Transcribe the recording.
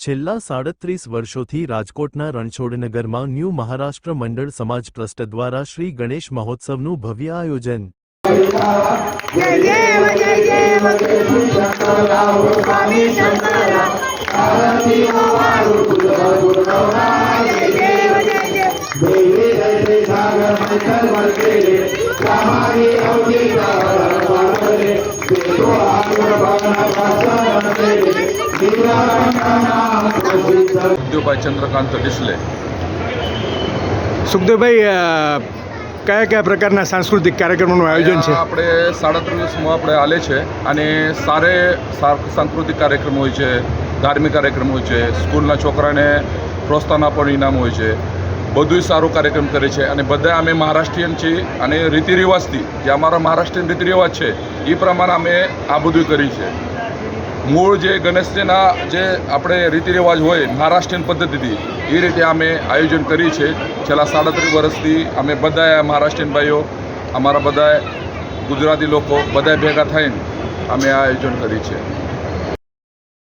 છેલ્લા સાડત્રીસ વર્ષોથી રાજકોટના રણછોડનગરમાં ન્યૂ મહારાષ્ટ્ર મંડળ સમાજ ટ્રસ્ટ દ્વારા શ્રી ગણેશ મહોત્સવનું ભવ્ય આયોજન Thank you. સુખદેવભાઈ ચંદ્રકાંત ડિસલે સુખદેવભાઈ કયા કયા પ્રકારના સાંસ્કૃતિક કાર્યક્રમોનું આયોજન છે આપણે સાડા ત્રણસમાં આપણે હાલે છે અને સારે સાંસ્કૃતિક કાર્યક્રમ હોય છે ધાર્મિક કાર્યક્રમ હોય છે સ્કૂલના છોકરાને પ્રોત્સાહન આપવાનું ઇનામ હોય છે બધું સારું કાર્યક્રમ કરે છે અને બધા અમે મહારાષ્ટ્રીયન છીએ અને રીતિ રિવાજથી જે અમારા મહારાષ્ટ્રીયન રીતિ રિવાજ છે એ પ્રમાણે અમે આ બધું કરી છે મૂળ જે ગણેશજીના જે આપણે રીતિ રિવાજ હોય મહારાષ્ટ્રીયન પદ્ધતિથી, એ રીતે અમે આયોજન કરી છે. છેલ્લા સાડત્રીસ વર્ષથી અમે બધાએ મહારાષ્ટ્રીયન ભાઈઓ, અમારા બધાએ ગુજરાતી લોકો બધાએ ભેગા થઈને અમે આ આયોજન કરી છે.